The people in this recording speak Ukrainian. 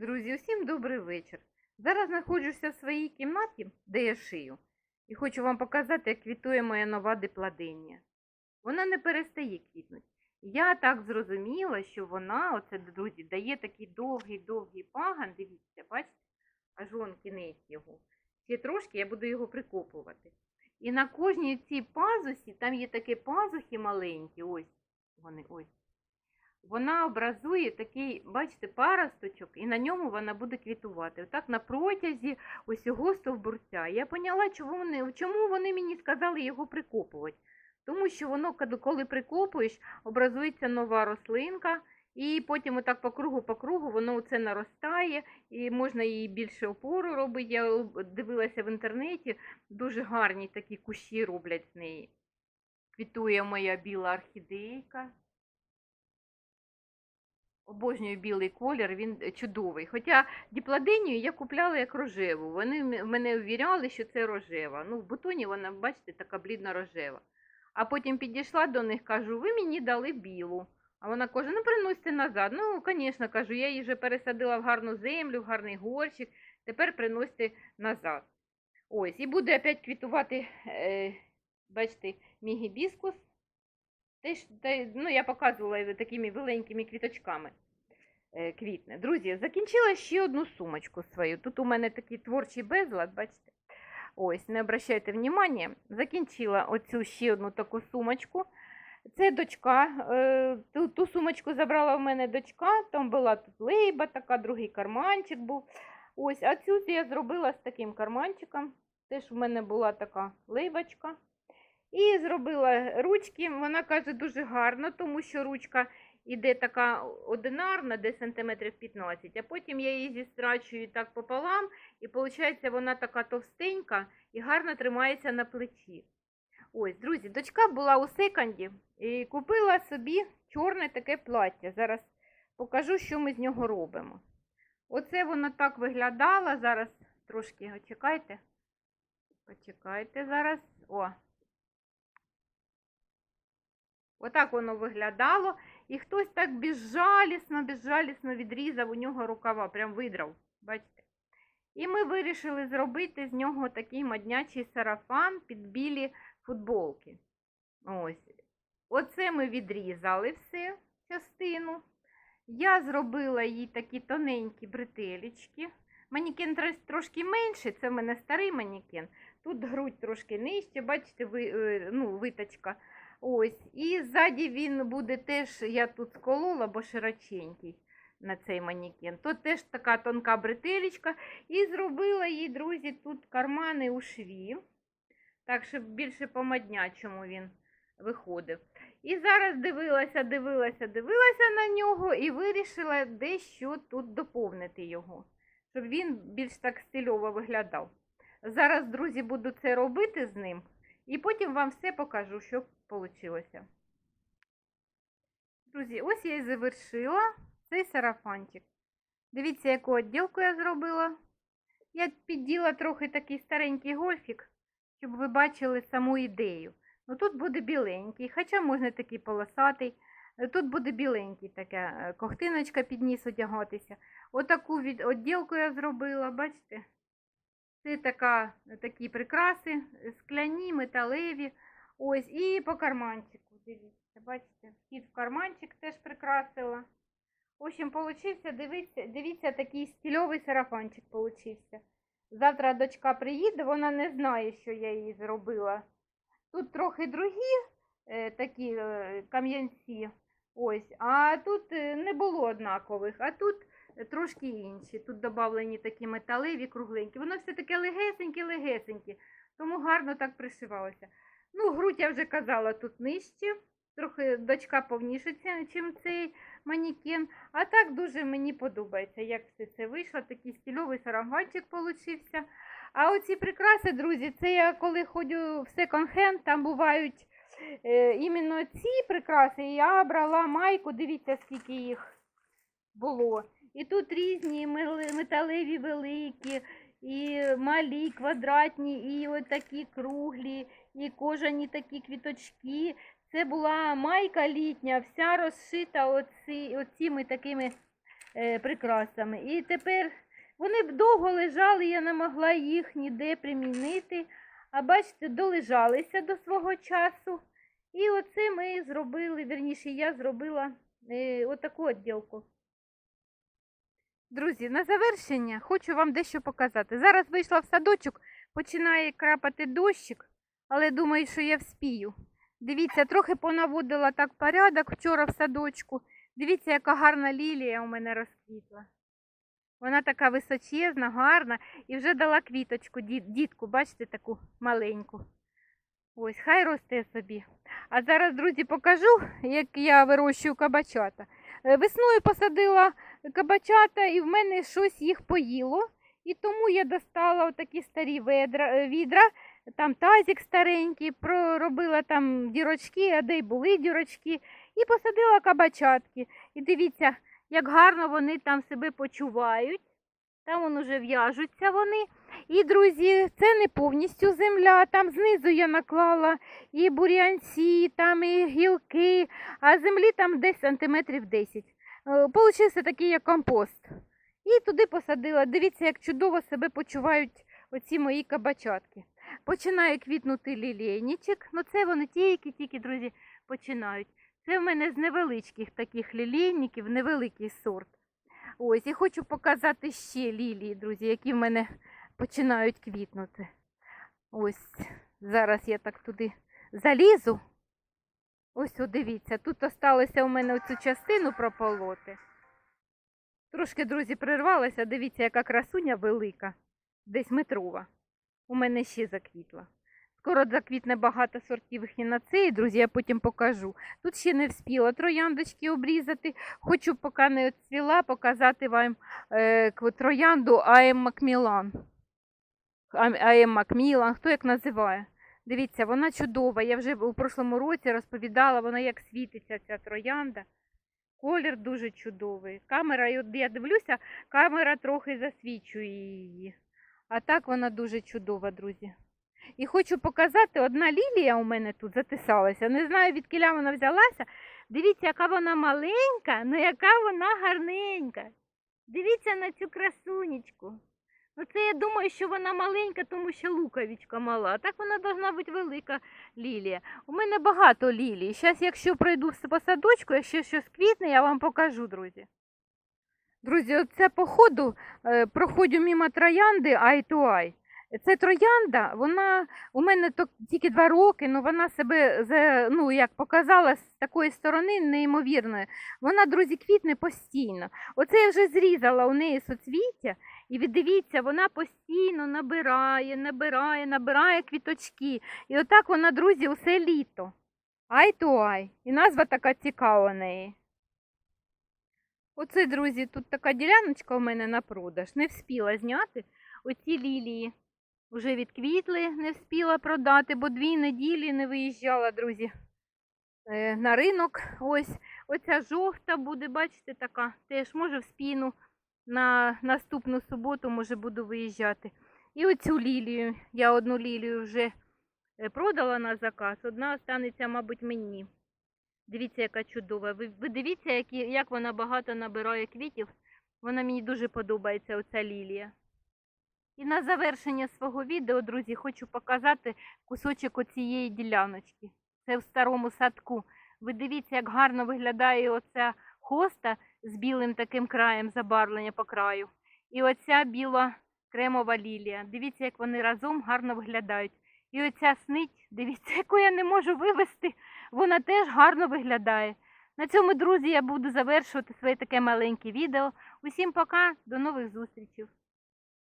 Друзі, усім добрий вечір. Зараз знаходжуся в своїй кімнаті, де я шию, і хочу вам показати, як квітує моя нова дипладенія. Вона не перестає квітнути. Я так зрозуміла, що вона, оце, друзі, дає такий довгий-довгий паган. Дивіться, бачите, аж вон кінець його. Ще трошки я буду його прикопувати. І на кожній цій пазусі, там є такі пазухи маленькі, ось вони, ось вона образує такий, бачите, паросточок, і на ньому вона буде квітувати. Отак на протязі усього стовбурця. Я поняла, чому вони, чому вони мені сказали його прикопувати. Тому що воно, коли- прикопуєш, образується нова рослинка, і потім отак по кругу, по кругу воно це наростає, і можна їй більше опору робити. Я дивилася в інтернеті, дуже гарні такі кущі роблять з неї. Квітує моя біла орхідейка. Обожнюю білий колір, він е, чудовий. Хоча діпладенію я купляла як рожеву. Вони мене ввіряли, що це рожева. Ну, в бутоні вона, бачите, така блідна рожева. А потім підійшла до них, кажу, ви мені дали білу. А вона каже, ну приносьте назад. Ну, звісно, кажу, я її вже пересадила в гарну землю, в гарний горщик. Тепер приносьте назад. Ось, і буде опять квітувати, е, бачите, мій. Теж, ну, я показувала такими великими квіточками е, квітне. Друзі, закінчила ще одну сумочку свою. Тут у мене такий творчий безлад, бачите? Ось, не обращайте внимання. Закінчила оцю ще одну таку сумочку. Це дочка. Е, ту, ту сумочку забрала в мене дочка. Там була тут лейба, така, другий карманчик був. Ось, а цю я зробила з таким карманчиком. Теж в мене була така лейбочка. І зробила ручки. Вона каже дуже гарно, тому що ручка іде така одинарна, десь сантиметрів 15, а потім я її зістрачую так пополам, і виходить, вона така товстенька і гарно тримається на плечі. Ось, друзі, дочка була у секонді і купила собі чорне таке плаття. Зараз покажу, що ми з нього робимо. Оце воно так виглядало. Зараз трошки очекайте. Почекайте зараз. О, Отак воно виглядало. І хтось так безжалісно, безжалісно відрізав у нього рукава, прям видрав. Бачите? І ми вирішили зробити з нього такий моднячий сарафан під білі футболки. Ось. Оце ми відрізали все, частину. Я зробила їй такі тоненькі бретелечки. Манікен трошки менший, це в мене старий манікен. Тут грудь трошки нижче, бачите, ви, е, ну, виточка. Ось, і ззаді він буде теж, я тут сколола, бо широченький на цей манікен. Тут теж така тонка бретелечка. І зробила їй, друзі, тут кармани у шві. Так, щоб більше по моднячому він виходив. І зараз дивилася, дивилася, дивилася на нього і вирішила дещо тут доповнити його, щоб він більш так стильово виглядав. Зараз, друзі, буду це робити з ним. І потім вам все покажу, що вийшло. Друзі, ось я і завершила цей сарафанчик. Дивіться, яку відділку я зробила. Я підділа трохи такий старенький гольфік, щоб ви бачили саму ідею. Ну тут буде біленький, хоча можна такий полосатий. Е, Тут буде біленький така е, під ніс одягатися. Отаку відділку я зробила, бачите? Це така, такі прикраси, е, скляні, металеві. Ось, і по карманчику. Дивіться, бачите, вхід в карманчик теж прикрасила. В общем, получився, дивіться, дивіться, такий стильовий сарафанчик получився. Завтра дочка приїде, вона не знає, що я їй зробила. Тут трохи другі е, такі е, кам'янці. Ось, а тут е, не було однакових, а тут трошки інші. Тут додавлені такі металеві, кругленькі. Воно все таке легесеньке-легесеньке, тому гарно так пришивалося. Ну, грудь я вже казала, тут нижче. Трохи дочка повнішиться, ніж цей манікен. А так дуже мені подобається, як все це вийшло. Такий стильовий сарафанчик получився. А оці прикраси, друзі, це я коли ходжу в секонд-хенд, там бувають е, іменно ці прикраси. Я брала майку, дивіться, скільки їх було. І тут різні металеві великі, і малі, квадратні, і такі круглі, і кожані такі квіточки. Це була майка літня, вся розшита оці, оціми такими е, прикрасами. І тепер вони б довго лежали, я не могла їх ніде примінити. А бачите, долежалися до свого часу. І оце ми зробили, вірніше, я зробила е, отаку відділку. Друзі, на завершення хочу вам дещо показати. Зараз вийшла в садочок, починає крапати дощик, але думаю, що я вспію. Дивіться, трохи понаводила так порядок вчора в садочку. Дивіться, яка гарна лілія у мене розквітла. Вона така височезна, гарна і вже дала квіточку, дітку, бачите, таку маленьку. Ось, хай росте собі. А зараз, друзі, покажу, як я вирощую кабачата. Е, Весною посадила кабачата, і в мене щось їх поїло. І тому я достала отакі старі е, відра, там тазик старенький, проробила там дірочки, а де й були дірочки, і посадила кабачатки. І дивіться, як гарно вони там себе почувають. Там вон уже в'яжуться вони. І, друзі, це не повністю земля. Там знизу я наклала і бур'янці, там і гілки, а землі там десь сантиметрів 10. Е, Получився такий як компост. І туди посадила. Дивіться, як чудово себе почувають оці мої кабачатки. Починає квітнути лілейничок. Ну це вони тільки, тільки, друзі, починають. Це в мене з невеличких таких лілейників, невеликий сорт. Ось, і хочу показати ще лілії, друзі, які в мене починають квітнути. Ось, зараз я так туди залізу. Ось, дивіться, тут осталося у мене оцю частину прополоти. Трошки, друзі, прирвалася. Дивіться, яка красуня велика, десь метрова. У мене ще заквітла. Скоро заквітне багато сортів хінацеї, друзі, я потім покажу. Тут ще не вспіла трояндочки обрізати. Хочу, поки не відцвіла, показати вам е, троянду АМ Макмілан. АМ Макмілан, хто як називає. Дивіться, вона чудова. Я вже у прошлому році розповідала, вона як світиться ця троянда. Колір дуже чудовий. Камера, я дивлюся, камера трохи засвічує її. А так вона дуже чудова, друзі. І хочу показати, одна лілія у мене тут затисалася. Не знаю, від кіля вона взялася. Дивіться, яка вона маленька, ну яка вона гарненька. Дивіться на цю красунечку. Ну це я думаю, що вона маленька, тому що луковичка мала. Так вона повинна бути велика лілія. У мене багато лілій. Зараз, якщо пройду по садочку, якщо щось квітне, я вам покажу, друзі. Друзі, оце по ходу е, проходжу мимо троянди eye to eye. Це троянда, вона у мене тільки два роки, але вона себе ну, як показала з такої сторони неймовірної. Вона, друзі, квітне постійно. Оце я вже зрізала у неї соцвіття, і ви дивіться, вона постійно набирає, набирає, набирає квіточки. І отак вона, друзі, усе літо. Ай то ай. І назва така цікава у неї. Оце, друзі, тут така діляночка у мене на продаж. Не вспіла зняти. Оці лілії вже відквітли, не вспіла продати, бо дві неділі не виїжджала, друзі, е, на ринок. Ось оця жовта буде, бачите, така. Теж може в спіну на наступну суботу, може, буду виїжджати. І оцю лілію. Я одну лілію вже е, продала на заказ, одна останеться, мабуть, мені. Дивіться, яка чудова. Ви, ви дивіться, які, як вона багато набирає квітів. Вона мені дуже подобається, оця лілія. І на завершення свого відео, друзі, хочу показати кусочок оцієї діляночки. Це в старому садку. Ви дивіться, як гарно виглядає оця хоста з білим таким краєм забарвлення по краю. І оця біла кремова лілія. Дивіться, як вони разом гарно виглядають. І оця снить, дивіться, яку я не можу вивести, вона теж гарно виглядає. На цьому, друзі, я буду завершувати своє таке маленьке відео. Усім пока, до нових зустрічей.